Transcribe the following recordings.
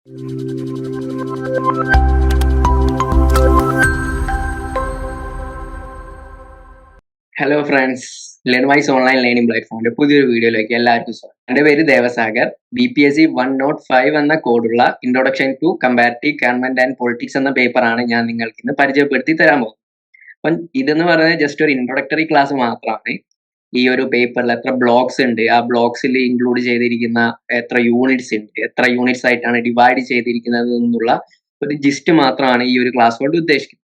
Hello friends learnwise online learning പ്ലാറ്റ്ഫോമിന്റെ പുതിയൊരു വീഡിയോയിലേക്ക് എല്ലാവർക്കും സ്വാഗതം. എന്റെ പേര് Devasagar. B P S C one not five എന്ന കോഡുള്ള introduction to comparative government and politics എന്ന പേപ്പറാണ് ഞാൻ നിങ്ങൾക്ക് ഇന്ന് പരിചയപ്പെടുത്തി തരാൻ പോകുന്നത്. അപ്പം ഇതെന്ന് പറയുന്നത് ജസ്റ്റ് ഒരു ഇൻട്രൊഡക്ടറി ക്ലാസ് മാത്രമാണ്. ഈ ഒരു പേപ്പറിൽ എത്ര ബ്ലോക്സ് ഉണ്ട്. ആ ബ്ലോക്സിൽ ഇൻക്ലൂഡ് ചെയ്തിരിക്കുന്ന എത്ര യൂണിറ്റ്സ് ഉണ്ട്. എത്ര യൂണിറ്റ്സ് ആയിട്ടാണ് ഡിവൈഡ് ചെയ്തിരിക്കുന്നത് എന്നുള്ള ഒരു ജിസ്റ്റ് മാത്രമാണ് ഈ ഒരു ക്ലാസ് കൊണ്ട് ഉദ്ദേശിക്കുന്നത്.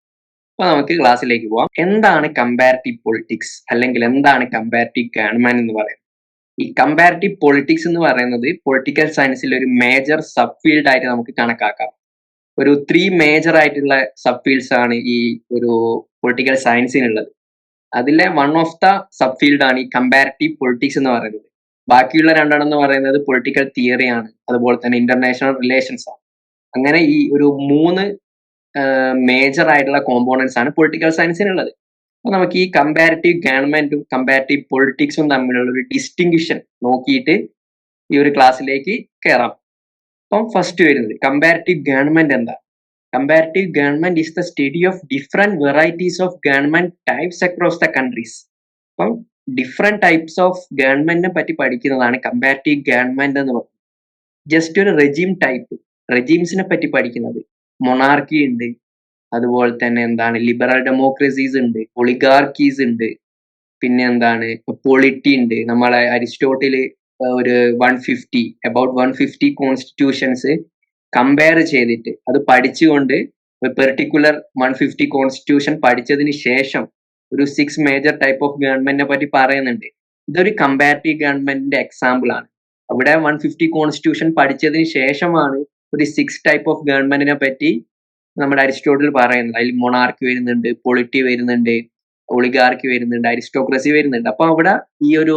അപ്പൊ നമുക്ക് ക്ലാസ്സിലേക്ക് പോവാം. എന്താണ് കമ്പാരിറ്റീവ് പൊളിറ്റിക്സ് അല്ലെങ്കിൽ എന്താണ് കമ്പാരിറ്റീവ് ഗവൺമെന്റ് എന്ന് പറയുന്നത്? ഈ കമ്പാരിറ്റീവ് പൊളിറ്റിക്സ് എന്ന് പറയുന്നത് പൊളിറ്റിക്കൽ സയൻസിൽ ഒരു മേജർ സബ് ഫീൽഡ് ആയിട്ട് നമുക്ക് കണക്കാക്കാം. ഒരു ത്രീ മേജർ ആയിട്ടുള്ള സബ് ഫീൽഡ്സ് ആണ് ഈ ഒരു പൊളിറ്റിക്കൽ സയൻസിനുള്ളത് അതിലെ one of the sub field ആണ് ഈ കമ്പാരിറ്റീവ് പൊളിറ്റിക്സ് എന്ന് പറയുന്നത്. ബാക്കിയുള്ള രണ്ടെണ്ണം എന്ന് പറയുന്നത് പൊളിറ്റിക്കൽ തിയറിയാണ് അതുപോലെ തന്നെ ഇന്റർനാഷണൽ റിലേഷൻസ് ആണ്. അങ്ങനെ ഈ ഒരു മൂന്ന് മേജർ ആയിട്ടുള്ള കോമ്പോണൻസ് ആണ് പൊളിറ്റിക്കൽ സയൻസിനുള്ളത് അപ്പൊ നമുക്ക് ഈ കമ്പാരിറ്റീവ് ഗവൺമെന്റും കമ്പാരിറ്റീവ് പൊളിറ്റിക്സും തമ്മിലുള്ള ഒരു ഡിസ്റ്റിങ്ഷൻ നോക്കിയിട്ട് ഈ ഒരു ക്ലാസ്സിലേക്ക് കയറാം അപ്പം ഫസ്റ്റ് വരുന്നത് കമ്പാരിറ്റീവ് ഗവൺമെന്റ് എന്താ? Comparative government is the study of different varieties of government types across the countries. അപ്പം ഡിഫറെന്റ് ടൈപ്സ് ഓഫ് ഗവൺമെന്റിനെ പറ്റി പഠിക്കുന്നതാണ് കമ്പാരിറ്റീവ് ഗവൺമെന്റ് എന്ന് പറയുന്നത് ജസ്റ്റ് ഒരു റെജീം ടൈപ്പ് റെജീംസിനെ പറ്റി പഠിക്കുന്നത്. മൊണാർക്കി ഉണ്ട്. അതുപോലെ തന്നെ എന്താണ്? ലിബറൽ ഡെമോക്രസീസ് ഉണ്ട്. ഒളിഗാർക്കീസ് ഉണ്ട്. പിന്നെ എന്താണ്? പൊളിറ്റി ഉണ്ട്. നമ്മളെ അരിസ്റ്റോട്ടിൽ ഒരു one fifty about one fifty constitutions compare ചെയ്തിട്ട് അത് പഠിച്ചുകൊണ്ട് പെർട്ടിക്കുലർ വൺ ഫിഫ്റ്റി കോൺസ്റ്റിറ്റ്യൂഷൻ പഠിച്ചതിന് ശേഷം ഒരു സിക്സ് മേജർ ടൈപ്പ് ഓഫ് ഗവൺമെന്റിനെ പറ്റി പറയുന്നുണ്ട്. ഇതൊരു കമ്പാരിറ്റീവ് ഗവൺമെന്റിന്റെ എക്സാമ്പിൾ ആണ്. അവിടെ വൺ ഫിഫ്റ്റി കോൺസ്റ്റിറ്റ്യൂഷൻ പഠിച്ചതിന് ശേഷമാണ് ഒരു സിക്സ് ടൈപ്പ് ഓഫ് ഗവൺമെന്റിനെ പറ്റി നമ്മുടെ അരിസ്റ്റോട്ടിൽ പറയുന്നത്. അതിൽ മൊണാർക്കി വരുന്നുണ്ട് പൊളിറ്റി വരുന്നുണ്ട് ഒളിഗാർക്കി വരുന്നുണ്ട് അരിസ്റ്റോക്രസി വരുന്നുണ്ട്. അപ്പൊ അവിടെ ഈ ഒരു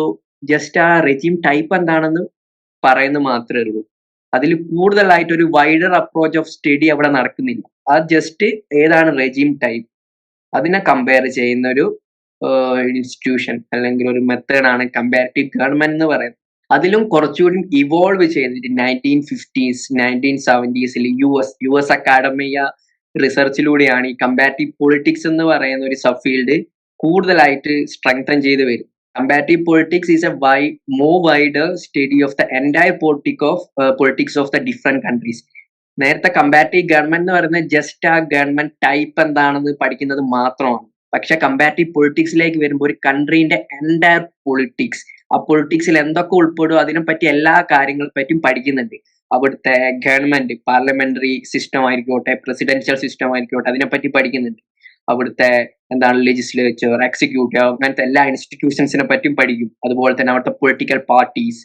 ജസ്റ്റ് ആ റെജീം ടൈപ്പ് എന്താണെന്ന് പറയുന്നത് മാത്രമേ ഉള്ളൂ. അതിൽ കൂടുതലായിട്ട് ഒരു വൈഡർ അപ്രോച്ച് ഓഫ് സ്റ്റഡി അവിടെ നടക്കുന്നില്ല. അത് ജസ്റ്റ് ഏതാണ് റെജീം ടൈപ്പ് അതിനെ കമ്പയർ ചെയ്യുന്ന ഒരു ഇൻസ്റ്റിറ്റ്യൂഷൻ അല്ലെങ്കിൽ ഒരു മെത്തേഡാണ് കമ്പാരിറ്റീവ് ഗവൺമെന്റ് എന്ന് പറയുന്നത്. അതിലും കുറച്ചുകൂടി ഇവോൾവ് ചെയ്തിട്ട് nineteen fifties nineteen സെവന്റീസിൽ U S U S academia റിസർച്ചിലൂടെയാണ് ഈ കമ്പാരിറ്റീവ് പൊളിറ്റിക്സ് എന്ന് പറയുന്ന ഒരു സബ് ഫീൽഡ് കൂടുതലായിട്ട് സ്ട്രെങ്തൻ ചെയ്ത് വരും comparative is a a more wider study of the entire politic of, uh, politics of the different countries. നേരത്തെ comparative government എന്ന് പറയുന്നത് ജസ്റ്റ് ആ ഗവൺമെന്റ് ടൈപ്പ് എന്താണെന്ന് പഠിക്കുന്നത് മാത്രമാണ്. പക്ഷെ കമ്പാറ്റീവ് പൊളിറ്റിക്സിലേക്ക് വരുമ്പോൾ ഒരു കൺട്രീന്റെ എന്റയർ പൊളിറ്റിക്സ് ആ പൊളിറ്റിക്സിൽ എന്തൊക്കെ ഉൾപ്പെടും അതിനെപ്പറ്റി എല്ലാ കാര്യങ്ങളെ പറ്റിയും പഠിക്കുന്നുണ്ട്. അവിടുത്തെ ഗവൺമെന്റ് പാർലമെന്ററി സിസ്റ്റം ആയിരിക്കോട്ടെ പ്രസിഡൻഷ്യൽ സിസ്റ്റം ആയിരിക്കോട്ടെ അതിനെപ്പറ്റി പഠിക്കുന്നുണ്ട്. അവിടുത്തെ എന്താണ് ലെജിസ്ലേച്ചർ എക്സിക്യൂട്ടീവ് അങ്ങനത്തെ എല്ലാ ഇൻസ്റ്റിറ്റ്യൂഷൻസിനെ പറ്റിയും പഠിക്കും. അതുപോലെ തന്നെ അവിടുത്തെ political parties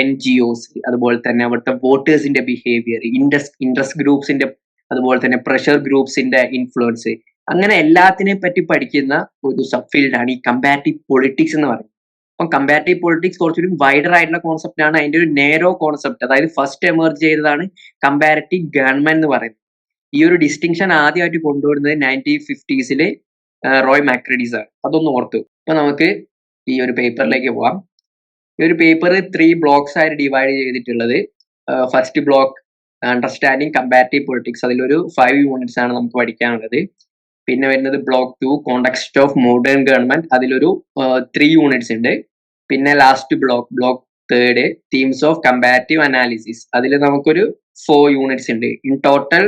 N G Os അതുപോലെ തന്നെ അവിടുത്തെ വോട്ടേഴ്സിന്റെ ബിഹേവിയർ ഇൻട്രസ്റ്റ് ഇൻട്രസ്റ്റ് ഗ്രൂപ്പ്സിന്റെ അതുപോലെ തന്നെ പ്രഷർ ഗ്രൂപ്പ്സിന്റെ ഇൻഫ്ലുവൻസ് അങ്ങനെ എല്ലാത്തിനെ പറ്റി പഠിക്കുന്ന ഒരു സബ് ഫീൽഡാണ് ഈ കമ്പാരിറ്റീവ് പൊളിറ്റിക്സ് എന്ന് പറയുന്നത്. അപ്പം കമ്പാരിറ്റീവ് പൊളിറ്റിക്സ് കുറച്ചൊരു വൈഡർ ആയിട്ടുള്ള കോൺസെപ്റ്റ് ആണ്. അതിന്റെ ഒരു നേരോ കോൺസെപ്റ്റ് അതായത് ഫസ്റ്റ് എമർജ് ചെയ്തതാണ് കമ്പാരിറ്റീവ് ഗവൺമെന്റ് എന്ന് പറയുന്നത്. ഈ ഒരു ഡിസ്റ്റിങ്ഷൻ ആദ്യമായിട്ട് കൊണ്ടുവരുന്നത് നയന്റീൻ ഫിഫ്റ്റീസിലെ റോയ് മാക്രഡീസ് ആണ്. അതൊന്ന് ഓർത്തു. അപ്പൊ നമുക്ക് ഈ ഒരു പേപ്പറിലേക്ക് പോവാം. ഈ ഒരു പേപ്പർ ത്രീ ബ്ലോക്സ് ആയിട്ട് ഡിവൈഡ് ചെയ്തിട്ടുള്ളത് first block understanding comparative politics അതിലൊരു ഫൈവ് യൂണിറ്റ്സ് ആണ് നമുക്ക് പഠിക്കാനുള്ളത്. പിന്നെ വരുന്നത് block two context of modern government അതിലൊരു ത്രീ യൂണിറ്റ്സ് ഉണ്ട്. പിന്നെ last block block third themes of comparative analysis അതിൽ നമുക്കൊരു ഫോർ യൂണിറ്റ്സ് ഉണ്ട്. ഇൻ ടോട്ടൽ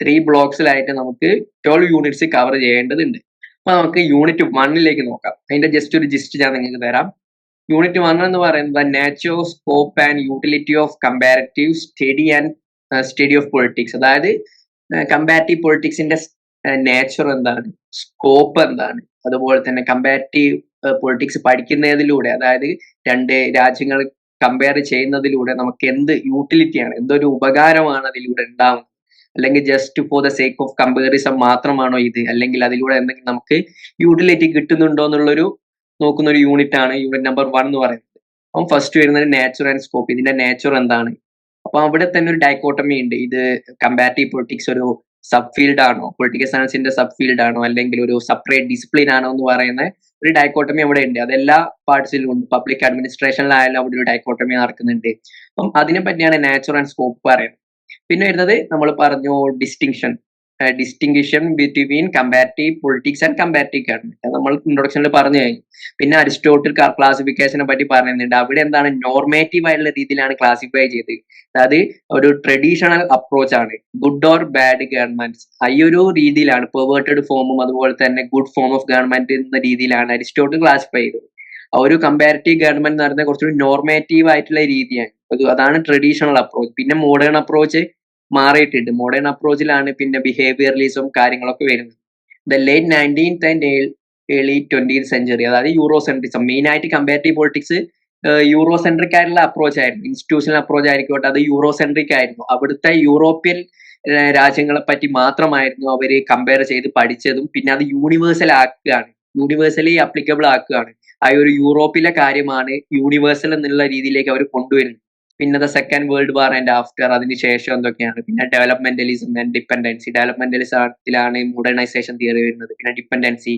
ത്രീ ബ്ലോക്സിലായിട്ട് നമുക്ക് ട്വൽവ് യൂണിറ്റ്സ് കവർ ചെയ്യേണ്ടതുണ്ട്. അപ്പൊ നമുക്ക് യൂണിറ്റ് വണ്ണിലേക്ക് നോക്കാം. അതിന്റെ ജസ്റ്റ് ഒരു ജിസ്റ്റ് ഞാൻ നിങ്ങൾക്ക് തരാം. യൂണിറ്റ് വൺ എന്ന് പറയുന്നത് nature scope and utility of comparative study and study of politics അതായത് കമ്പാരറ്റീവ് പൊളിറ്റിക്സിന്റെ നേച്ചർ എന്താണ്? സ്കോപ്പ് എന്താണ്? അതുപോലെ തന്നെ കമ്പാരറ്റീവ് പൊളിറ്റിക്സ് പഠിക്കുന്നതിലൂടെ അതായത് രണ്ട് രാജ്യങ്ങൾ കമ്പയർ ചെയ്യുന്നതിലൂടെ നമുക്ക് എന്ത് യൂട്ടിലിറ്റിയാണ് എന്തൊരു ഉപകാരമാണ് അതിലൂടെ ഉണ്ടാവുന്നത്. അല്ലെങ്കിൽ just for the sake of comparism മാത്രമാണോ ഇത്? അല്ലെങ്കിൽ അതിലൂടെ എന്തെങ്കിലും നമുക്ക് യൂട്ടിലിറ്റി കിട്ടുന്നുണ്ടോ എന്നുള്ളൊരു നോക്കുന്ന ഒരു യൂണിറ്റ് ആണ് യൂണിറ്റ് നമ്പർ വൺ എന്ന് പറയുന്നത്. അപ്പം ഫസ്റ്റ് വരുന്നത് നേച്ചർ ആൻഡ് സ്കോപ്പ് ഇതിന്റെ നേച്ചർ എന്താണ്? അപ്പൊ അവിടെ തന്നെ ഒരു ഡൈക്കോട്ടമി ഉണ്ട്. ഇത് കമ്പാരിറ്റീവ് പൊളിറ്റിക്സ് ഒരു സബ് ഫീൽഡ് ആണോ? പൊളിറ്റിക്കൽ സയൻസിന്റെ സബ് ഫീൽഡ് ആണോ? അല്ലെങ്കിൽ ഒരു സെപ്പറേറ്റ് ഡിസിപ്ലിൻ ആണോ എന്ന് പറയുന്ന ഒരു ഡൈക്കോട്ടമി അവിടെ ഉണ്ട്. അതെല്ലാ പാർട്സിലും ഉണ്ട്. പബ്ലിക് അഡ്മിനിസ്ട്രേഷനിലായാലും അവിടെ ഒരു ഡൈക്കോട്ടമി നടക്കുന്നുണ്ട്. അപ്പം അതിനെ പറ്റിയാണ് നാച്ചുറൽ ആൻഡ് സ്കോപ്പ് പറയുന്നത്. പിന്നെ വരുന്നത് നമ്മൾ പറഞ്ഞു distinction distinction between comparative politics and comparative government നമ്മൾ ഇൻട്രൊഡക്ഷനിൽ പറഞ്ഞു കഴിഞ്ഞു. പിന്നെ അരിസ്റ്റോട്ടിൽ ക്ലാസിഫിക്കേഷനെ പറ്റി പറഞ്ഞിട്ടുണ്ട്. അവിടെ എന്താണ് നോർമേറ്റീവ് ആയിട്ടുള്ള രീതിയിലാണ് ക്ലാസിഫൈ ചെയ്തത്. അതായത് ഒരു ട്രഡീഷണൽ അപ്രോച്ച് ആണ്. ഗുഡ് ഓർ ബാഡ് ഗവൺമെന്റ്സ് ഈ ഒരു രീതിയിലാണ് പെർവേർട്ടഡ് ഫോമും അതുപോലെ തന്നെ ഗുഡ് ഫോം ഓഫ് ഗവൺമെന്റ് എന്ന രീതിയിലാണ് അരിസ്റ്റോട്ടിൽ ക്ലാസിഫൈ ചെയ്തത്. ഒരു കമ്പാരിറ്റീവ് ഗവൺമെന്റ് എന്ന് പറയുന്നത് കുറച്ചുകൂടി നോർമേറ്റീവ് ആയിട്ടുള്ള രീതിയാണ്. അതാണ് ട്രഡീഷണൽ അപ്രോച്ച് പിന്നെ മോഡേൺ അപ്രോച്ച് മാറിയിട്ടുണ്ട്. മോഡേൺ അപ്രോച്ചിലാണ് പിന്നെ ബിഹേവിയറലിസം കാര്യങ്ങളൊക്കെ വരുന്നത്. The late nineteenth and early twentieth century അതായത് യൂറോ സെൻട്രിസം മെയിൻ ആയിട്ട് കമ്പാരിറ്റീവ് പൊളിറ്റിക്സ് യൂറോ സെൻട്രിക് ആയിട്ടുള്ള അപ്രോച്ച് ആയിരുന്നു. ഇൻസ്റ്റിറ്റ്യൂഷണൽ അപ്രോച്ച് ആയിരിക്കട്ടെ അത് യൂറോ സെൻട്രിക് ആയിരുന്നു. അവിടുത്തെ യൂറോപ്യൻ രാജ്യങ്ങളെ പറ്റി മാത്രമായിരുന്നു അവർ കമ്പയർ ചെയ്ത് പഠിച്ചതും പിന്നെ അത് യൂണിവേഴ്സൽ ആക്കുകയാണ്. യൂണിവേഴ്സലി അപ്ലിക്കബിൾ ആക്കുകയാണ്. ആ ഒരു യൂറോപ്പിലെ കാര്യമാണ് യൂണിവേഴ്സൽ എന്നുള്ള രീതിയിലേക്ക് അവർ കൊണ്ടുവരുന്നത്. പിന്നെ the Second World War and after അതിന് ശേഷം എന്തൊക്കെയാണ്? പിന്നെ ഡെവലപ്മെന്റലിസം ആൻഡ് ഡിപ്പെൻഡൻസി ഡെവലപ്മെന്റലിസത്തിലാണ് മോഡേണൈസേഷൻ തിയറി വരുന്നത്. പിന്നെ ഡിപ്പെൻഡൻസി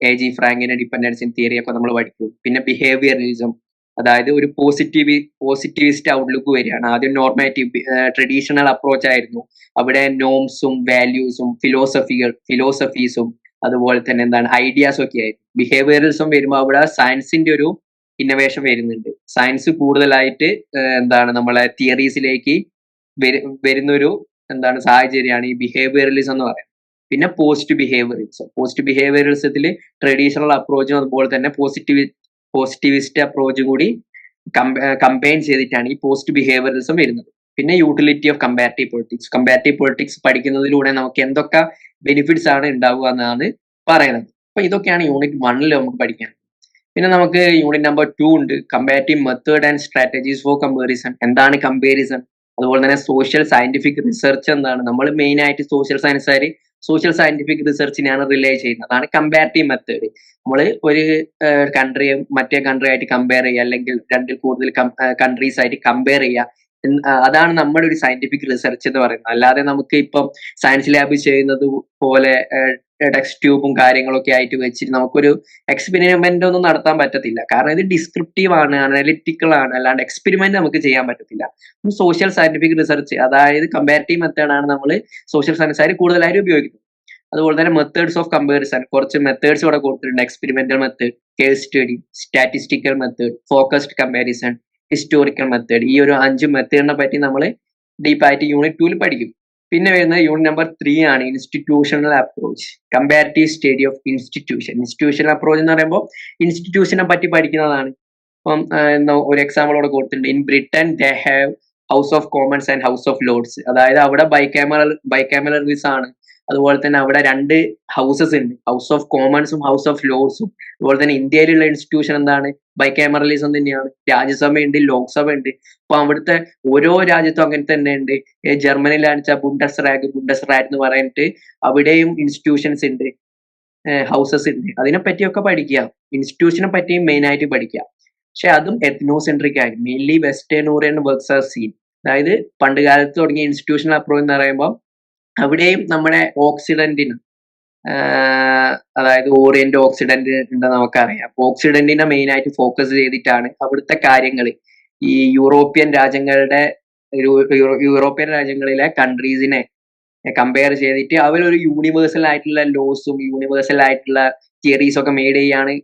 എ ജി ഫ്രാങ്കിന്റെ ഡിപ്പെൻഡൻസി തിയറി ഒക്കെ നമ്മൾ പഠിക്കും. പിന്നെ ബിഹേവിയറലിസം അതായത് ഒരു പോസിറ്റീവ് പോസിറ്റിവിസ്റ്റ് ഔട്ട്ലുക്ക് വരികയാണ്. ആദ്യം നോർമാറ്റീവ് ട്രഡീഷണൽ അപ്രോച്ച് ആയിരുന്നു. അവിടെ നോംസും വാല്യൂസും ഫിലോസഫികൾ ഫിലോസഫീസും അതുപോലെ തന്നെ എന്താണ് ഐഡിയാസ് ഒക്കെ ആയിരുന്നു ബിഹേവിയറിസം വരുമ്പോൾ അവിടെ സയൻസിന്റെ ഒരു ഇന്നവേഷൻ വരുന്നുണ്ട്. സയൻസ് കൂടുതലായിട്ട് എന്താണ് നമ്മളെ തിയറീസിലേക്ക് വരുന്നൊരു എന്താണ് സാഹചര്യമാണ് ഈ ബിഹേവിയറലിസം എന്ന് പറയുന്നത്. പിന്നെ പോസ്റ്റ് ബിഹേവിയറിസം പോസ്റ്റ് ബിഹേവിയറിസത്തിൽ ട്രഡീഷണൽ അപ്രോച്ചും അതുപോലെ തന്നെ പോസിറ്റീവ് പോസിറ്റിവിസ്റ്റ് അപ്രോച്ച് കൂടി കമ്പൈൻ ചെയ്തിട്ടാണ് ഈ പോസ്റ്റ് ബിഹേവിയറിസം വരുന്നത്. പിന്നെ utility of comparative politics comparative politics പഠിക്കുന്നതിലൂടെ നമുക്ക് എന്തൊക്കെ ബെനിഫിറ്റ്സ് ആണ് ഉണ്ടാവുക എന്നാണ് പറയുന്നത്. അപ്പൊ ഇതൊക്കെയാണ് യൂണിറ്റ് വണ്ണിൽ നമുക്ക് പഠിക്കാൻ. പിന്നെ നമുക്ക് യൂണിറ്റ് നമ്പർ ടു ഉണ്ട്. Comparative method and strategies for comparison എന്താണ് കമ്പാരിസൺ അതുപോലെ തന്നെ സോഷ്യൽ സയന്റിഫിക് റിസർച്ച് എന്താണ്? നമ്മൾ മെയിൻ ആയിട്ട് സോഷ്യൽ സയൻസുകാർ സോഷ്യൽ സയന്റിഫിക് റിസർച്ചിനെയാണ് റിലേ ചെയ്യുന്നത്. അതാണ് കമ്പാരിറ്റീവ് മെത്തേഡ് നമ്മൾ ഒരു കൺട്രിയെ മറ്റേ കൺട്രി ആയിട്ട് കമ്പയർ ചെയ്യുക. അല്ലെങ്കിൽ രണ്ടിൽ കൂടുതൽ കൺട്രീസ് ആയിട്ട് കമ്പയർ ചെയ്യുക. അതാണ് നമ്മുടെ ഒരു സയന്റിഫിക് റിസർച്ച് എന്ന് പറയുന്നത്. അല്ലാതെ നമുക്ക് ഇപ്പം സയൻസ് ലാബ് ചെയ്യുന്നത് പോലെ ടെക്സ്റ്റ് ട്യൂബും കാര്യങ്ങളൊക്കെ ആയിട്ട് വെച്ചിട്ട് നമുക്കൊരു എക്സ്പെരിമെന്റ് ഒന്നും നടത്താൻ പറ്റത്തില്ല. കാരണം ഇത് ഡിസ്ക്രിപ്റ്റീവ് ആണ് അനലിറ്റിക്കൽ ആണ്. അല്ലാണ്ട് എക്സ്പെരിമെന്റ് നമുക്ക് ചെയ്യാൻ പറ്റത്തില്ല. സോഷ്യൽ സയന്റിഫിക് റിസർച്ച് അതായത് കമ്പാരിറ്റീവ് മെത്തേഡ് ആണ് നമ്മൾ സോഷ്യൽ സയൻസുകാർ കൂടുതലായിട്ട് ഉപയോഗിക്കുന്നത്. അതുപോലെ തന്നെ മെത്തേഡ്സ് ഓഫ് കമ്പാരിസൺ കുറച്ച് മെത്തേഡ്സ് ഇവിടെ കൊടുത്തിട്ടുണ്ട്. Experimental method case study statistical method focused comparison historical method ഈ ഒരു അഞ്ച് മെത്തേഡിനെ പറ്റി നമ്മൾ ഡീപ്പായിട്ട് യൂണിറ്റ് ടൂവിൽ പഠിക്കും. പിന്നെ വരുന്നത് യൂണിറ്റ് നമ്പർ ത്രീ ആണ് institutional approach comparative study of institution institutional approach എന്ന് പറയുമ്പോൾ ഇൻസ്റ്റിറ്റ്യൂഷനെ പറ്റി പഠിക്കുന്നതാണ്. ഇപ്പം ഒരു എക്സാമ്പിൾ അവിടെ കൊടുത്തിട്ടുണ്ട്. In Britain they have House of Commons and House of Lords അതായത് അവിടെ ബൈക്യാമറൽ ബൈക്യാമറലിസ് ആണ്. അതുപോലെ തന്നെ അവിടെ രണ്ട് ഹൗസസ് ഉണ്ട്. ഹൗസ് ഓഫ് കോമൺസും ഹൗസ് ഓഫ് ലോർഡ്സും അതുപോലെ തന്നെ ഇന്ത്യയിലുള്ള ഇൻസ്റ്റിറ്റ്യൂഷൻ എന്താണ്? ബൈക്യാമറലിസം തന്നെയാണ്. രാജ്യസഭയുണ്ട് ലോക്സഭ ഉണ്ട് അപ്പൊ അവിടുത്തെ ഓരോ രാജ്യത്തും അങ്ങനെ തന്നെ ഉണ്ട് ജർമ്മനിയിൽ വെച്ചാൽ ബുണ്ടസ് റാഗ് ബുണ്ടസ് റാഗ് എന്ന് പറഞ്ഞിട്ട് അവിടെയും ഇൻസ്റ്റിറ്റ്യൂഷൻസ് ഉണ്ട്. ഹൗസസ് ഉണ്ട്. അതിനെ പറ്റിയൊക്കെ പഠിക്കുക ഇൻസ്റ്റിറ്റ്യൂഷനെ പറ്റിയും മെയിൻ ആയിട്ട് പഠിക്കുക. പക്ഷെ അതും എത്നോസെൻട്രിക് ആയി. Mainly western orient works are seen അതായത് പണ്ട് കാലത്ത് തുടങ്ങിയ ഇൻസ്റ്റിറ്റ്യൂഷണൽ അപ്രോച്ച് എന്ന് പറയുമ്പോൾ അവിടെയും നമ്മുടെ ഓക്സിഡന്റിന് അതായത് ഓറിയന്റ് ഓക്സിഡന്റ് ഉണ്ടെന്ന് നമുക്കറിയാം. അപ്പൊ ഓക്സിഡന്റിനെ മെയിൻ ആയിട്ട് ഫോക്കസ് ചെയ്തിട്ടാണ് അവിടുത്തെ കാര്യങ്ങൾ ഈ യൂറോപ്യൻ രാജ്യങ്ങളുടെ യൂറോപ്യൻ രാജ്യങ്ങളിലെ കൺട്രീസിനെ കമ്പയർ ചെയ്തിട്ട് അവരൊരു യൂണിവേഴ്സൽ ആയിട്ടുള്ള ലോസും യൂണിവേഴ്സൽ ആയിട്ടുള്ള തിയറീസ് ഒക്കെ മെയ്ഡ് ചെയ്യാണ്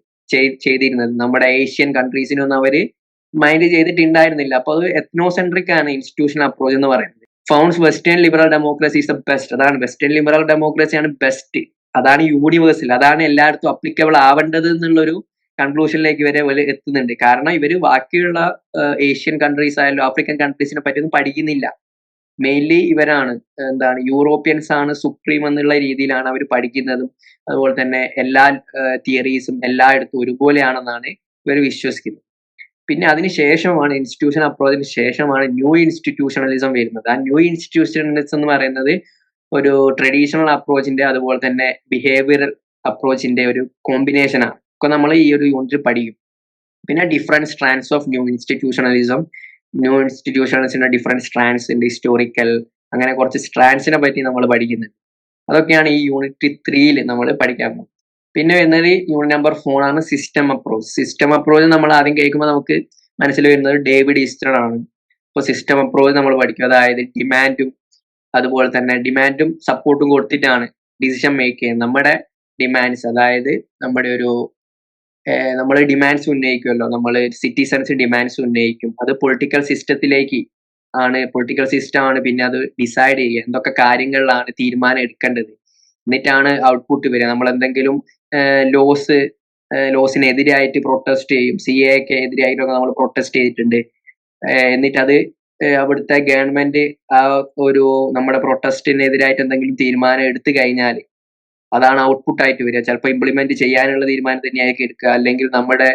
ചെയ്തിരുന്നത്. നമ്മുടെ ഏഷ്യൻ കൺട്രീസിനൊന്നും അവർ മൈൻഡ് ചെയ്തിട്ടുണ്ടായിരുന്നില്ല. അപ്പൊ അത് എത്നോസെൻട്രിക് ആണ് ഇൻസ്റ്റിറ്റ്യൂഷൻ അപ്രോച്ച് എന്ന് പറയുന്നത്. Founds western liberal democracy is the best അതാണ് വെസ്റ്റേൺ ലിബറൽ ഡെമോക്രസി ആണ് ബെസ്റ്റ് അതാണ് യൂണിവേഴ്സിൽ അതാണ് എല്ലായിടത്തും അപ്ലിക്കബിൾ ആവേണ്ടത് എന്നുള്ളൊരു കൺക്ലൂഷനിലേക്ക് ഇവരെ എത്തുന്നുണ്ട്. കാരണം ഇവർ ബാക്കിയുള്ള ഏഷ്യൻ കൺട്രീസ് ആയാലും ആഫ്രിക്കൻ കൺട്രീസിനെ പറ്റിയൊന്നും പഠിക്കുന്നില്ല. മെയിൻലി ഇവരാണ്. എന്താണ് യൂറോപ്യൻസ് ആണ് സുപ്രീം എന്നുള്ള രീതിയിലാണ് അവർ പഠിക്കുന്നതും. അതുപോലെ തന്നെ എല്ലാ തിയറീസും എല്ലായിടത്തും ഒരുപോലെയാണെന്നാണ് ഇവർ വിശ്വസിക്കുന്നത്. പിന്നെ അതിന് ശേഷമാണ് ഇൻസ്റ്റിറ്റ്യൂഷൻ അപ്രോച്ചിന് ശേഷമാണ് ന്യൂ ഇൻസ്റ്റിറ്റ്യൂഷണലിസം വരുന്നത്. ആ ന്യൂ ഇൻസ്റ്റിറ്റ്യൂഷണലിസം എന്ന് പറയുന്നത് ഒരു ട്രഡീഷണൽ അപ്രോച്ചിന്റെ അതുപോലെ തന്നെ ബിഹേവിയറൽ അപ്രോച്ചിന്റെ ഒരു കോമ്പിനേഷനാണ് ഒക്കെ നമ്മൾ ഈ ഒരു യൂണിറ്റിൽ പഠിക്കും. പിന്നെ different strands of new institutionalism new ഇൻസ്റ്റിറ്റ്യൂഷണൽസിന്റെ different strands ഉണ്ട് ഹിസ്റ്റോറിക്കൽ അങ്ങനെ കുറച്ച് സ്ട്രാൻഡ്സിനെ പറ്റി നമ്മൾ പഠിക്കുന്നുണ്ട്. അതൊക്കെയാണ് ഈ യൂണിറ്റ് ത്രീയിൽ നമ്മൾ പഠിക്കാൻ പോകുന്നത്. പിന്നെ വരുന്നത് യൂണിറ്റ് നമ്പർ ഫോർ ആണ് സിസ്റ്റം അപ്രോച്ച് സിസ്റ്റം അപ്രോച്ച് നമ്മൾ ആദ്യം കേൾക്കുമ്പോൾ നമുക്ക് മനസ്സിൽ വരുന്നത് ഡേവിഡ് ഈസ്റ്റർ ആണ്. ഇപ്പോൾ സിസ്റ്റം അപ്രോച്ച് നമ്മൾ പഠിക്കും. അതായത് ഡിമാൻഡും അതുപോലെ തന്നെ ഡിമാൻഡും സപ്പോർട്ടും കൊടുത്തിട്ടാണ് ഡിസിഷൻ മേക്ക് ചെയ്യുന്നത്. നമ്മുടെ ഡിമാൻഡ്സ് അതായത് നമ്മുടെ ഒരു നമ്മൾ ഡിമാൻഡ്സ് ഉന്നയിക്കുമല്ലോ. നമ്മൾ സിറ്റിസൺസ് ഡിമാൻഡ്സ് ഉന്നയിക്കും. അത് പൊളിറ്റിക്കൽ സിസ്റ്റത്തിലേക്ക് ആണ് പൊളിറ്റിക്കൽ സിസ്റ്റം ആണ് പിന്നെ അത് ഡിസൈഡ് ചെയ്യുക. എന്തൊക്കെ കാര്യങ്ങളിലാണ് തീരുമാനം എടുക്കേണ്ടത്. എന്നിട്ടാണ് ഔട്ട്പുട്ട് വരിക. നമ്മൾ എന്തെങ്കിലും ലോസ് ലോസിനെതിരായിട്ട് പ്രൊട്ടസ്റ്റ് ചെയ്യും. സി എക്ക് എതിരായിട്ടൊക്കെ നമ്മൾ പ്രൊട്ടസ്റ്റ് ചെയ്തിട്ടുണ്ട്. എന്നിട്ട് അത് അവിടുത്തെ ഗവൺമെന്റ് ആ ഒരു നമ്മുടെ പ്രൊട്ടസ്റ്റിനെതിരായിട്ട് എന്തെങ്കിലും തീരുമാനം എടുത്തു കഴിഞ്ഞാൽ അതാണ് ഔട്ട്പുട്ട് ആയിട്ട് വരിക. ചിലപ്പോൾ ഇംപ്ലിമെന്റ് ചെയ്യാനുള്ള തീരുമാനം തന്നെയായിരിക്കും എടുക്കുക. അല്ലെങ്കിൽ നമ്മുടെ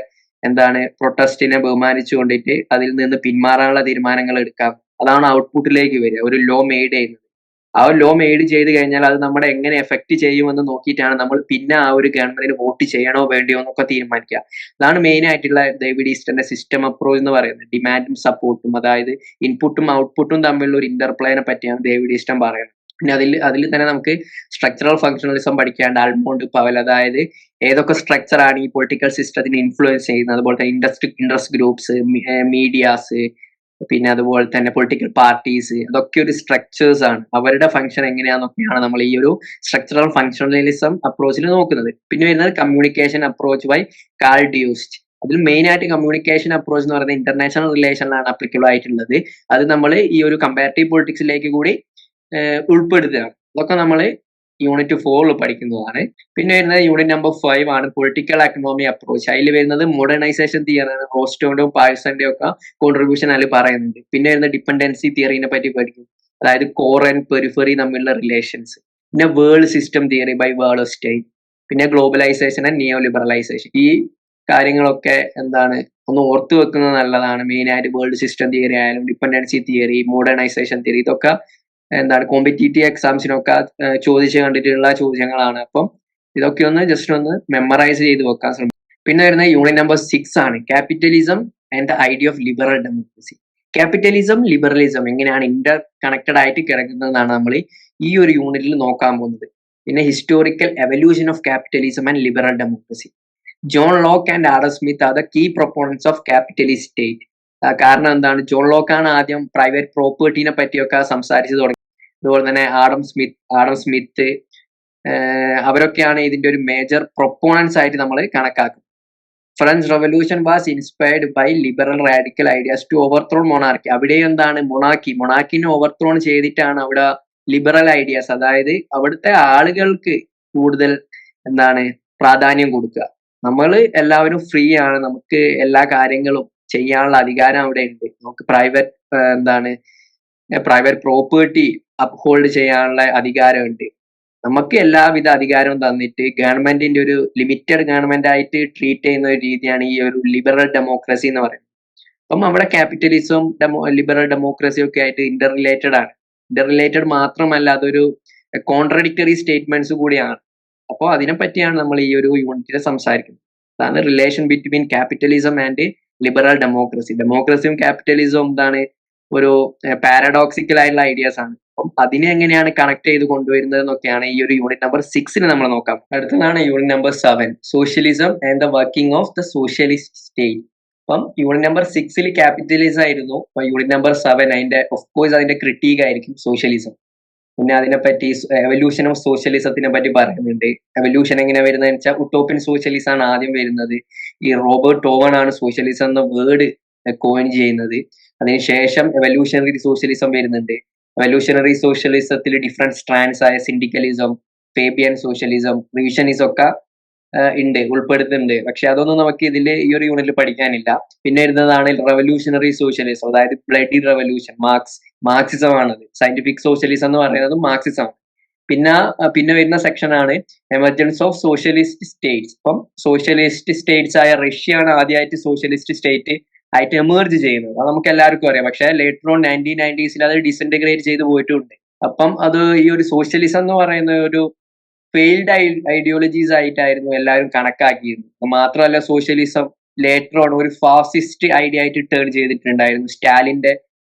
എന്താണ് പ്രൊട്ടസ്റ്റിനെ ബഹുമാനിച്ചു കൊണ്ടിട്ട് അതിൽ നിന്ന് പിന്മാറാനുള്ള തീരുമാനങ്ങൾ എടുക്കാം. അതാണ് ഔട്ട്പുട്ടിലേക്ക് വരിക. ഒരു ലോ മെയ്ഡ് ചെയ്യുന്നത്. ആ ഒരു ലോ മെയ്ഡ് ചെയ്ത് കഴിഞ്ഞാൽ അത് നമ്മുടെ എങ്ങനെ എഫക്ട് ചെയ്യുമെന്ന് നോക്കിയിട്ടാണ് നമ്മൾ പിന്നെ ആ ഒരു ഗവൺമെന്റിന് വോട്ട് ചെയ്യണോ വേണ്ടിയോ എന്നൊക്കെ തീരുമാനിക്കുക. അതാണ് മെയിൻ ആയിട്ടുള്ള ഡേവിഡ് ഈസ്റ്റന്റെ സിസ്റ്റം അപ്രോച്ച് എന്ന് പറയുന്നത്. ഡിമാൻഡും സപ്പോർട്ടും അതായത് ഇൻപുട്ടും ഔട്ട്പുട്ടും തമ്മിലുള്ള ഒരു ഇന്റർപ്ലേനെ പറ്റിയാണ് ഡേവിഡ് ഈസ്റ്റൻ പറയുന്നത്. പിന്നെ അതിൽ അതിൽ തന്നെ നമുക്ക് സ്ട്രക്ചറൽ ഫംഗ്ഷണലിസം പഠിക്കാണ്ട് ആൽമോണ്ട് പവൽ അതായത് ഏതൊക്കെ സ്ട്രക്ചർ ആണ് ഈ പൊളിറ്റിക്കൽ സിസ്റ്റത്തിന് ഇൻഫ്ലുവൻസ് ചെയ്യുന്നത്. അതുപോലെ തന്നെ ഇൻഡസ്ട്രി ഇൻട്രസ്റ്റ് ഗ്രൂപ്പ്സ് മീഡിയാസ് പിന്നെ അതുപോലെ തന്നെ പൊളിറ്റിക്കൽ പാർട്ടീസ് അതൊക്കെ ഒരു സ്ട്രക്ചേഴ്സ് ആണ്. അവരുടെ ഫംഗ്ഷൻ എങ്ങനെയാണെന്നൊക്കെയാണ് നമ്മൾ ഈ ഒരു സ്ട്രക്ചറൽ ഫംഗ്ഷണലിസം അപ്രോച്ചിൽ നോക്കുന്നത്. പിന്നെ വരുന്നത് communication approach by Karl Deutsch അതിൽ മെയിൻ ആയിട്ട് കമ്മ്യൂണിക്കേഷൻ അപ്രോച്ച് എന്ന് പറയുന്നത് ഇന്റർനാഷണൽ റിലേഷനിലാണ് അപ്ലിക്കബിൾ ആയിട്ടുള്ളത്. അത് നമ്മൾ ഈ ഒരു കമ്പാരിറ്റീവ് പൊളിറ്റിക്സിലേക്ക് കൂടി ഉൾപ്പെടുത്തുകയാണ് അതൊക്കെ നമ്മൾ യൂണിറ്റ് ഫോറിൽ പഠിക്കുന്നതാണ്. പിന്നെ വരുന്നത് യൂണിറ്റ് നമ്പർ ഫൈവ് ആണ്. പൊളിറ്റിക്കൽ എക്കണോമി അപ്രോച്ച് അതിൽ വരുന്നത് മോഡേണൈസേഷൻ തിയറിയാണ് റോസ്റ്റോന്റെയും പാഴ്സന്റെയും ഒക്കെ കോൺട്രിബ്യൂഷൻ അതിൽ പറയുന്നുണ്ട്. പിന്നെ വരുന്ന ഡിപ്പെൻഡൻസി തിയറിനെ പറ്റി പഠിക്കും. അതായത് കോർ ആൻഡ് പെരിഫറി തമ്മിലുള്ള റിലേഷൻസ് പിന്നെ world system theory by world state പിന്നെ ഗ്ലോബലൈസേഷൻ ആൻഡ് നിയോ ലിബറലൈസേഷൻ ഈ കാര്യങ്ങളൊക്കെ എന്താണ്? ഒന്ന് ഓർത്തു വെക്കുന്നത് നല്ലതാണ്. മെയിൻ ആയിട്ട് വേൾഡ് സിസ്റ്റം തിയറി ആയാലും ഡിപ്പെൻഡൻസി തിയറി മോഡേണൈസേഷൻ തിയറി ഇതൊക്കെ എന്താണ് കോമ്പറ്റീറ്റീവ് എക്സാംസിനൊക്കെ ചോദിച്ച് കണ്ടിട്ടുള്ള ചോദ്യങ്ങളാണ്. അപ്പം ഇതൊക്കെ ഒന്ന് ജസ്റ്റ് ഒന്ന് മെമ്മറൈസ് ചെയ്ത് വെക്കാൻ ശ്രമിക്കും പിന്നെ വരുന്ന യൂണിറ്റ് നമ്പർ സിക്സ് ആണ്. Capitalism and idea of liberal democracy capitalism liberalism എങ്ങനെയാണ് ഇന്റർ കണക്റ്റഡ് ആയിട്ട് കിടക്കുന്നതെന്നാണ് നമ്മൾ ഈ ഒരു യൂണിറ്റിൽ നോക്കാൻ പോകുന്നത്. പിന്നെ historical evolution of capitalism and liberal democracy John Locke and are Smith are the key proponents of capitalist state state കാരണം എന്താണ്? ജോൺ ലോക്കാണ് ആദ്യം പ്രൈവറ്റ് പ്രോപ്പർട്ടിനെ പറ്റിയൊക്കെ സംസാരിച്ചു തുടങ്ങി അതുപോലെ തന്നെ ആഡം സ്മിത്ത് ആഡം സ്മിത്ത് അവരൊക്കെയാണ് ഇതിന്റെ ഒരു മേജർ പ്രൊപ്പോണൻസ് ആയിട്ട് നമ്മൾ കണക്കാക്കുന്നത് French revolution was inspired by liberal radical ideas to overthrown monarchy അവിടെ എന്താണ് മൊണാക്കി മൊണാക്കിനെ ഓവർത്രോൺ ചെയ്തിട്ടാണ് അവിടെ ലിബറൽ ഐഡിയാസ് അതായത് അവിടുത്തെ ആളുകൾക്ക് കൂടുതൽ എന്താണ് പ്രാധാന്യം കൊടുക്കുക. നമ്മൾ എല്ലാവരും ഫ്രീ ആണ്. നമുക്ക് എല്ലാ കാര്യങ്ങളും ചെയ്യാനുള്ള അധികാരം അവിടെ ഉണ്ട്. നമുക്ക് പ്രൈവറ്റ് എന്താണ് പ്രൈവറ്റ് പ്രോപ്പർട്ടി അപ്ഹോൾഡ് ചെയ്യാനുള്ള അധികാരമുണ്ട്. നമുക്ക് എല്ലാവിധ അധികാരവും തന്നിട്ട് ഗവൺമെന്റിന്റെ ഒരു ലിമിറ്റഡ് ഗവൺമെന്റ് ആയിട്ട് ട്രീറ്റ് ചെയ്യുന്ന ഒരു രീതിയാണ് ഈ ഒരു ലിബറൽ ഡെമോക്രസി എന്ന് പറയുന്നത്. അപ്പം അവിടെ ക്യാപിറ്റലിസവും ഡെമോ ലിബറൽ ഡെമോക്രസി ഒക്കെ ആയിട്ട് ഇന്റർ റിലേറ്റഡ് ആണ്. ഇന്റർ റിലേറ്റഡ് മാത്രമല്ല അതൊരു കോൺട്രഡിക്ടറി സ്റ്റേറ്റ്മെന്റ്സ് കൂടിയാണ്. അപ്പോൾ അതിനെ പറ്റിയാണ് നമ്മൾ ഈ ഒരു യൂണിറ്റിൽ സംസാരിക്കുന്നത്. അതാണ് relation between capitalism and liberal democracy ഡെമോക്രസിയും ക്യാപിറ്റലിസവും എന്താണ് ഒരു പാരഡോക്സിക്കൽ ആയിട്ടുള്ള ഐഡിയാസ് ആണ്. അപ്പം അതിനെ എങ്ങനെയാണ് കണക്ട് ചെയ്ത് കൊണ്ടുവരുന്നത് എന്നൊക്കെയാണ് ഈ ഒരു യൂണിറ്റ് നമ്പർ സിക്സിന് നമ്മൾ നോക്കാം. അടുത്തതാണ് unit number seven socialism and the working of the socialist state അപ്പം യൂണിറ്റ് നമ്പർ സിക്സിൽ ക്യാപിറ്റലിസം ആയിരുന്നു. അപ്പൊ യൂണിറ്റ് നമ്പർ സെവൻ അതിന്റെ ഓഫ് കോഴ്സ് അതിന്റെ ക്രിട്ടീക് ആയിരിക്കും സോഷ്യലിസം പിന്നെ അതിനെപ്പറ്റി എവല്യൂഷൻ ഓഫ് സോഷ്യലിസത്തിനെ പറ്റി പറയുന്നുണ്ട്. എവല്യൂഷൻ എങ്ങനെ വരുന്നത് വെച്ചാൽ ഉട്ടോപ്യൻ സോഷ്യലിസം ആണ് ആദ്യം വരുന്നത്. ഈ റോബർട്ട് ടോവൺ ആണ് സോഷ്യലിസം എന്ന വേർഡ് കോയിൻ ചെയ്യുന്നത്. അതിനുശേഷം എവല്യൂഷണറി സോഷ്യലിസം വരുന്നുണ്ട്. എവല്യൂഷണറി സോഷ്യലിസത്തിൽ ഡിഫറെന്റ് സ്ട്രാൻഡ്സ് ആയ സിൻഡിക്കലിസം പേബിയൻ സോഷ്യലിസം റിവിഷനിസം ഒക്കെ ഉണ്ട് ഉൾപ്പെടുത്തുന്നുണ്ട്. പക്ഷെ അതൊന്നും നമുക്ക് ഇതിൽ ഈ ഒരു യൂണിറ്റിൽ പഠിക്കാനില്ല. പിന്നെ വരുന്നതാണ് റവല്യൂഷണറി സോഷ്യലിസം അതായത് ബ്ലഡി റവല്യൂഷൻ മാർക്സ് മാർക്സിസം ആണത്. സയന്റിഫിക് സോഷ്യലിസം എന്ന് പറയുന്നത് മാർക്സിസം ആണ്. പിന്നെ പിന്നെ വരുന്ന സെക്ഷൻ ആണ് എമർജൻസ് ഓഫ് സോഷ്യലിസ്റ്റ് സ്റ്റേറ്റ്സ് ഇപ്പം സോഷ്യലിസ്റ്റ് സ്റ്റേറ്റ്സ് ആയ റഷ്യ ആണ് ആദ്യമായിട്ട് സോഷ്യലിസ്റ്റ് സ്റ്റേറ്റ് ആയിട്ട് എമേർജ് ചെയ്യുന്നത്. അത് നമുക്ക് എല്ലാവർക്കും അറിയാം. പക്ഷെ ലേറ്റർ ഓൺ നയന്റീൻ നയന്റീസിൽ അത് ഡിസിന്റഗ്രേറ്റ് ചെയ്ത് പോയിട്ടുണ്ട്. അപ്പം അത് ഈ ഒരു സോഷ്യലിസം എന്ന് പറയുന്ന ഒരു ഫെയിൽഡ് ഐഡിയോളജീസ് ആയിട്ടായിരുന്നു എല്ലാവരും കണക്കാക്കിയിരുന്നത്. മാത്രമല്ല സോഷ്യലിസം ലേറ്റർ ഓൺ ഒരു ഫാസിസ്റ്റ് ഐഡിയ ആയിട്ട് ടേൺ ചെയ്തിട്ടുണ്ടായിരുന്നു. സ്റ്റാലിന്റെ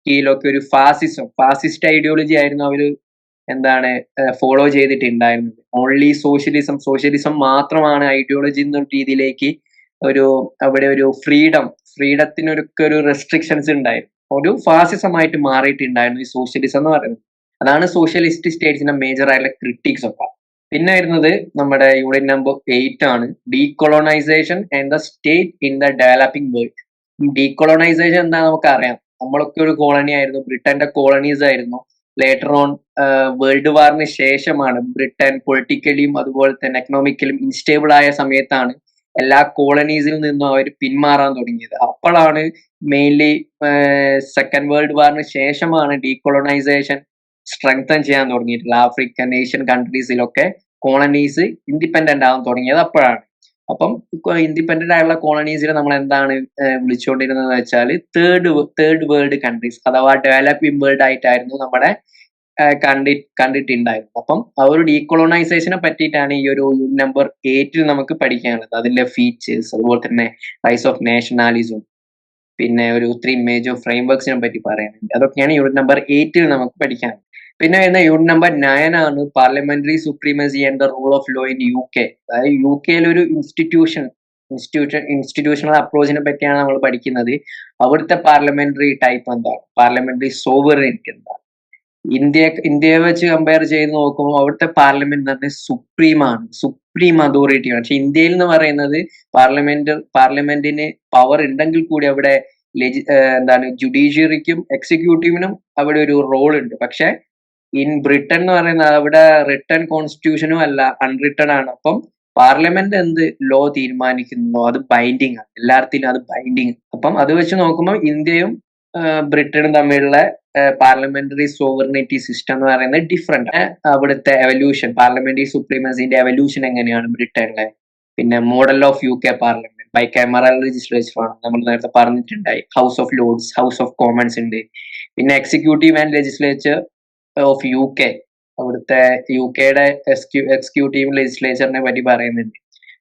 കീഴിലൊക്കെ ഒരു ഫാസിസം ഫാസിസ്റ്റ് ഐഡിയോളജി ആയിരുന്നു അവർ എന്താണ് ഫോളോ ചെയ്തിട്ടുണ്ടായിരുന്നത്. ഓൺലി സോഷ്യലിസം സോഷ്യലിസം മാത്രമാണ് ഐഡിയോളജി എന്ന രീതിയിലേക്ക് ഒരു അവിടെ ഒരു ഫ്രീഡം ഫ്രീഡത്തിനൊക്കെ ഒരു റെസ്ട്രിക്ഷൻസ് ഉണ്ടായിരുന്നു ഒരു ഫാസിസമായിട്ട് മാറിയിട്ടുണ്ടായിരുന്നു ഈ സോഷ്യലിസം എന്ന് പറയുന്നത്. അതാണ് സോഷ്യലിസ്റ്റ് സ്റ്റേറ്റ്സിന്റെ മേജർ ആയിട്ടുള്ള ക്രിട്ടിക്സ് ഒക്കെ. പിന്നെ വരുന്നത് നമ്മുടെ യൂണിറ്റ് നമ്പർ എയ്റ്റ് ആണ്. Decolonisation and the state in the developing world decolonisation എന്താ നമുക്കറിയാം. നമ്മളൊക്കെ ഒരു കോളനി ആയിരുന്നു. ബ്രിട്ടന്റെ കോളനീസ് ആയിരുന്നു. ലേറ്റർ ഓൺ വേൾഡ് വാറിന് ശേഷമാണ് ബ്രിട്ടൻ പൊളിറ്റിക്കലിയും അതുപോലെ തന്നെ എക്കണോമിക്കലും ഇൻസ്റ്റേബിൾ ആയ സമയത്താണ് എല്ലാ കോളനീസിൽ നിന്നും അവർ പിന്മാറാൻ തുടങ്ങിയത്. അപ്പോഴാണ് മെയിൻലി സെക്കൻഡ് വേൾഡ് വാറിന് ശേഷമാണ് ഡീകോളനൈസേഷൻ സ്ട്രെങ്തൻ ചെയ്യാൻ തുടങ്ങിയിട്ടുള്ളത്. ആഫ്രിക്കൻ ഏഷ്യൻ കൺട്രീസിലൊക്കെ കോളനീസ് ഇൻഡിപെൻഡന്റ് ആവാൻ തുടങ്ങിയത് അപ്പോഴാണ്. അപ്പം ഇൻഡിപെൻഡന്റ് ആയുള്ള കോളനീസിൽ നമ്മൾ എന്താണ് വിളിച്ചുകൊണ്ടിരുന്നത് വെച്ചാൽ തേർഡ് തേർഡ് വേൾഡ് കൺട്രീസ് അഥവാ ഡെവലപ്പിംഗ് വേൾഡ് ആയിട്ടായിരുന്നു നമ്മുടെ കണ്ടി കണ്ടിട്ടുണ്ടായിരുന്നു. അപ്പം ആ ഒരു ഡീകൊളോണൈസേഷനെ പറ്റിയിട്ടാണ് ഈ ഒരു നമ്പർ എയ്റ്റിൽ നമുക്ക് പഠിക്കാനുള്ളത്. അതിന്റെ ഫീച്ചേഴ്സ് അതുപോലെ തന്നെ റൈസ് ഓഫ് നാഷണാലിസം പിന്നെ ഒരു ത്രീ മേജർ ഫ്രെയിംവർക്സിനെ പറ്റി പറയാനുണ്ട് അതൊക്കെയാണ് യൂണിറ്റ് നമ്പർ എയ്റ്റിൽ നമുക്ക് പഠിക്കാൻ. പിന്നെ വരുന്ന യൂണിറ്റ് നമ്പർ നയൻ ആണ് parliamentary supremacy and the rule of law in U K അതായത് യു കെയിൽ ഒരു ഇൻസ്റ്റിറ്റ്യൂഷൻ ഇൻസ്റ്റിറ്റ്യൂഷൻ ഇൻസ്റ്റിറ്റ്യൂഷണൽ അപ്രോച്ചിനെ പറ്റിയാണ് നമ്മൾ പഠിക്കുന്നത്. അവിടുത്തെ പാർലമെന്ററി ടൈപ്പ് എന്താണ്? പാർലമെന്ററി സോവറിനിറ്റി എന്താണ്? ഇന്ത്യ ഇന്ത്യയെ വെച്ച് കമ്പയർ ചെയ്ത് നോക്കുമ്പോൾ അവിടുത്തെ പാർലമെന്റ് തന്നെ സുപ്രീമാണ് സുപ്രീം അതോറിറ്റിയാണ് പക്ഷെ ഇന്ത്യയിൽ എന്ന് പറയുന്നത് പാർലമെന്റ് പാർലമെന്റിന് പവർ ഉണ്ടെങ്കിൽ കൂടി അവിടെ ലെജി എന്താണ് ജുഡീഷ്യറിക്കും എക്സിക്യൂട്ടീവിനും അവിടെ ഒരു റോൾ ഉണ്ട്. പക്ഷെ ഇൻ ബ്രിട്ടൻ എന്ന് പറയുന്നത് അവിടെ റിട്ടേൺ കോൺസ്റ്റിറ്റ്യൂഷനും അല്ല അൺറിട്ടൺ ആണ്. അപ്പം പാർലമെന്റ് എന്ത് ലോ തീരുമാനിക്കുന്നു? അത് ബൈൻഡിങ് ആണ്. എല്ലാത്തിനും അത് ബൈൻഡിങ് അപ്പം അത് വെച്ച് നോക്കുമ്പോൾ ഇന്ത്യയും ബ്രിട്ടനും തമ്മിലുള്ള പാർലമെന്ററി സോവറിനിറ്റി സിസ്റ്റം എന്ന് പറയുന്നത് ഡിഫറെന്റ് അവിടുത്തെ എവല്യൂഷൻ പാർലമെന്ററി സുപ്രീമസിന്റെ എവല്യൂഷൻ എങ്ങനെയാണ് ബ്രിട്ടനിലെ? പിന്നെ model of U K parliament bicameral legislature ആണ്. നമ്മൾ നേരത്തെ പറഞ്ഞിട്ടുണ്ടായി. House of Lords House of Commons ഉണ്ട്. പിന്നെ executive and legislature of U K അവിടുത്തെ യു കെയുടെ എക്സിക്യൂട്ടീവ് ലെജിസ്ലേച്ചറിനെ പറ്റി പറയുന്നുണ്ട്.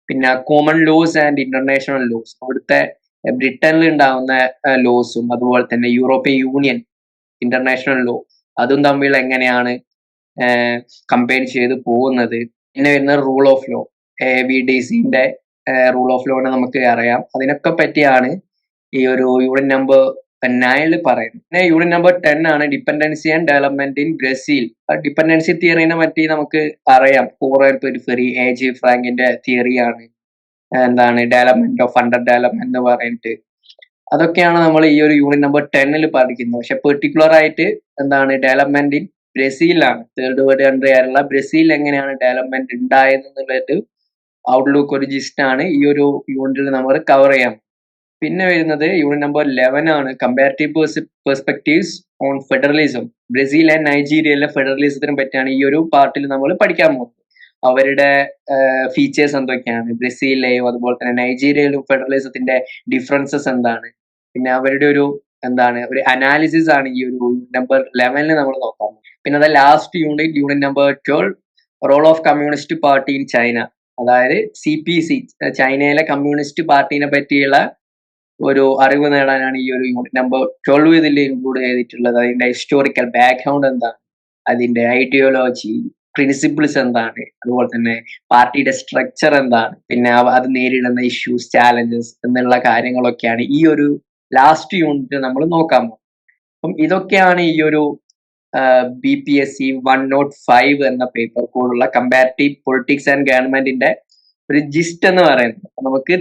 പിന്നെ common laws and international laws അവിടുത്തെ ബ്രിട്ടനിൽ ഉണ്ടാവുന്ന ലോസും അതുപോലെ തന്നെ യൂറോപ്യൻ യൂണിയൻ ഇന്റർനാഷണൽ ലോ അതും തമ്മിൽ എങ്ങനെയാണ് കമ്പയർ ചെയ്ത് പോകുന്നത്? പിന്നെ വരുന്ന rule of law A V D സിന്റെ റൂൾ ഓഫ് ലോനെ നമുക്ക് അറിയാം. അതിനൊക്കെ പറ്റിയാണ് ഈ ഒരു യൂണിറ്റ് നമ്പർ നയനിൽ പറയുന്നത്. പിന്നെ യൂണിറ്റ് നമ്പർ ടെൻ ആണ് dependency and development in Brazil dependency തിയറിനെ പറ്റി നമുക്ക് അറിയാം. കോറൽ പെരിഫെറി എ ജി ഫ്രാങ്കിന്റെ തിയറിയാണ് എന്താണ് ഡെവലപ്മെന്റ് ഓഫ് അണ്ടർ ഡെവലപ്മെന്റ് എന്ന് പറഞ്ഞിട്ട്. അതൊക്കെയാണ് നമ്മൾ ഈ ഒരു യൂണിറ്റ് നമ്പർ ടെന്നിൽ പഠിക്കുന്നത് പക്ഷെ പെർട്ടിക്കുലർ ആയിട്ട് എന്താണ് ഡെവലപ്മെന്റ് ഇൻ ബ്രസീലാണ്. തേർഡ് വേൾഡ് കൺട്രി ആയിട്ടുള്ള ബ്രസീൽ എങ്ങനെയാണ് ഡെവലപ്മെന്റ് ഉണ്ടായത് എന്നുള്ളത് ഔട്ട്ലുക്ക് ഒരു ജിസ്റ്റ് ആണ് ഈ ഒരു യൂണിറ്റിൽ നമ്മൾ കവർ ചെയ്യാം പിന്നെ വരുന്നത് യൂണിറ്റ് നമ്പർ ലെവൻ ആണ്. Comparative perspectives on federalism Brazil and നൈജീരിയയിലെ ഫെഡറലിസത്തിനെ പറ്റിയാണ് ഈ ഒരു പാർട്ടിൽ നമ്മൾ പഠിക്കാൻ പോകുന്നത്. അവരുടെ ഫീച്ചേഴ്സ് എന്തൊക്കെയാണ്? ബ്രസീലിലെയും അതുപോലെ തന്നെ നൈജീരിയയിലും ഫെഡറലിസത്തിന്റെ ഡിഫറൻസസ് എന്താണ്? പിന്നെ അവരുടെ ഒരു എന്താണ് ഒരു അനാലിസിസ് ആണ് ഈ ഒരു നമ്പർ ലെവനിൽ നമ്മൾ നോക്കാം പിന്നെ അത് last unit unit number twelve role of communist party in China അതായത് സി പി സി ചൈനയിലെ കമ്മ്യൂണിസ്റ്റ് പാർട്ടിനെ പറ്റിയുള്ള ഒരു അറിവ് നേടാനാണ് ഈ ഒരു യൂണിറ്റ് നമ്പർ ട്വൽവ് ഇതിൽ ഇൻക്ലൂഡ് ചെയ്തിട്ടുള്ളത്. അതിന്റെ ഹിസ്റ്റോറിക്കൽ ബാക്ക്ഗ്രൗണ്ട് എന്താണ്? അതിന്റെ ഐഡിയോളജി പ്രിൻസിപ്പിൾസ് എന്താണ്? അതുപോലെ തന്നെ പാർട്ടിയുടെ സ്ട്രക്ചർ എന്താണ്? പിന്നെ അത് നേരിടുന്ന ഇഷ്യൂസ് ചാലഞ്ചസ് എന്നുള്ള കാര്യങ്ങളൊക്കെയാണ് ഈ ഒരു ലാസ്റ്റ് യൂണിറ്റ് നമ്മൾ നോക്കാൻ പോകും. അപ്പം ഇതൊക്കെയാണ് ഈ ഒരു B P S C one nought five എന്ന പേപ്പർ കോഡുള്ള കമ്പാരിറ്റീവ് പൊളിറ്റിക്സ് ആൻഡ് ഗവൺമെന്റിന്റെ ഒരു ജിസ്റ്റ് എന്ന് പറയുന്നത്. നമുക്ക്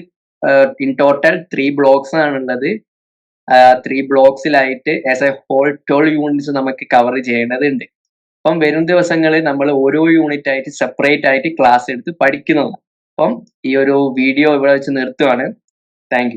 ഇൻ ടോട്ടൽ ത്രീ ബ്ലോക്സ് ആണുള്ളത് three ബ്ലോക്സിലായിട്ട് as a whole twelve units നമുക്ക് കവർ ചെയ്യേണ്ടതുണ്ട്. അപ്പം വരും ദിവസങ്ങളിൽ നമ്മൾ ഓരോ യൂണിറ്റ് ആയിട്ട് സെപ്പറേറ്റ് ആയിട്ട് ക്ലാസ് എടുത്ത് പഠിക്കുന്നതാണ്. അപ്പം ഈ ഒരു വീഡിയോ ഇവിടെ വെച്ച് നിർത്തുവാണ്. താങ്ക്